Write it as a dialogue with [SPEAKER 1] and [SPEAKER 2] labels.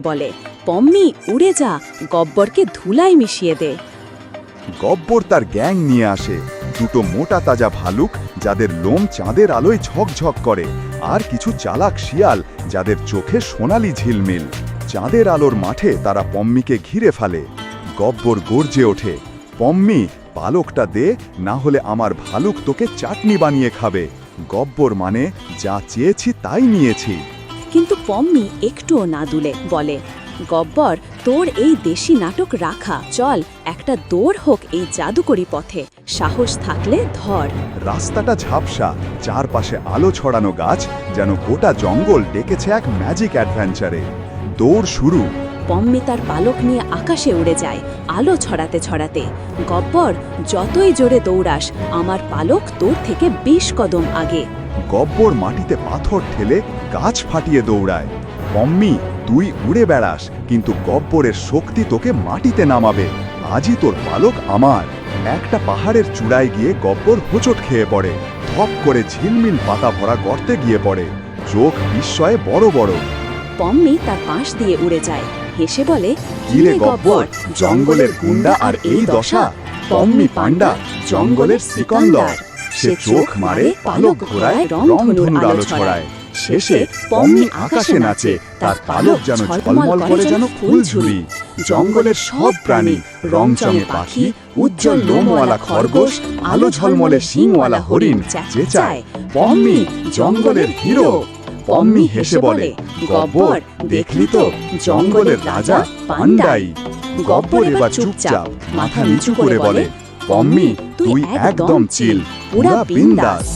[SPEAKER 1] বলে, পম্মি, উড়ে যা, গব্বরকে ধুলায় মিশিয়ে দে।
[SPEAKER 2] গব্বর তার গ্যাং নিয়ে আসে। দুটো মোটা তাজা ভালুক যাদের লোম চাঁদের আলোয় ঝকঝক করে, আর কিছু চালাক শিয়াল যাদের চোখে সোনালি ঝিলমিল। চাঁদের আলোর মাঠে তারা পম্মিকে ঘিরে ফেলে। গব্বর গর্জে ওঠে, পম্মি, পালকটা দে, না হলে আমার ভালুক তোকে চাটনি বানিয়ে খাবে। গব্বর মানে যা চেয়েছি তাই নিয়েছি।
[SPEAKER 1] কিন্তু পম্মি একটুও না দুলে, বলে, গব্বর, তোর এই দেশি নাটক রাখা, চল, একটা দৌড় হোক এই জাদুকরি পথে, সাহস থাকলে ধর।
[SPEAKER 2] রাস্তাটা ঝাপসা, চারপাশে আলো ছড়ানো গাছ যেন গোটা জঙ্গল ডেকেছে এক ম্যাজিক অ্যাডভেঞ্চারে দৌড় শুরু।
[SPEAKER 1] পম্মি তার পালক নিয়ে আকাশে উড়ে যায় আলো ছড়াতে ছড়াতে। গব্বর যতই জোরে দৌড়াস আমার পালক তোর থেকে বিশ কদম আগে।
[SPEAKER 2] গব্বর মাটিতে পাথর ঠেলে গাছ ফাটিয়ে দৌড়ায়। পম্মি তুই উড়ে বেড়াস কিন্তু গব্বরের শক্তি তোকে মাটিতে নামাবে। আজই তোর পালক আমার। একটা পাহাড়ের চূড়ায় গিয়ে গব্বর হোঁচট খেয়ে পড়ে ধপ করে ঝিলমিল পাতা ভরা গর্তে গিয়ে পড়ে। চোখ বিস্ময়ে বড় বড়।
[SPEAKER 1] পম্মি তার পাশ দিয়ে উড়ে যায়। হেসে বলে
[SPEAKER 2] কিরে গব্বর জঙ্গলের গুন্ডা আর এই দশা পম্মি পান্ডা জঙ্গলের সিকন্দর সে চোখ মারে পালক ঘোরায় রংধনুর আলো ছড়ায়। শেষে পম্মি আকাশে নাচে তার পালক যেন ঝলমল করে যেন ফুলঝুরি জঙ্গলের সব প্রাণী রংচঙে পাখি উজ্জ্বল লোমওয়ালা খরগোশ আলো ঝলমলে শিংওয়ালা হরিণ চেঁচায়। পম্মি জঙ্গলের হিরো। পম্মি হেসে বলে গব্বর দেখলি তো জঙ্গলের রাজা পান্ডাই গব্বর এবার চুপচাপ মাথা নিচু করে বলে পম্মি তুই একদম চিল পুরা বিন্দাস।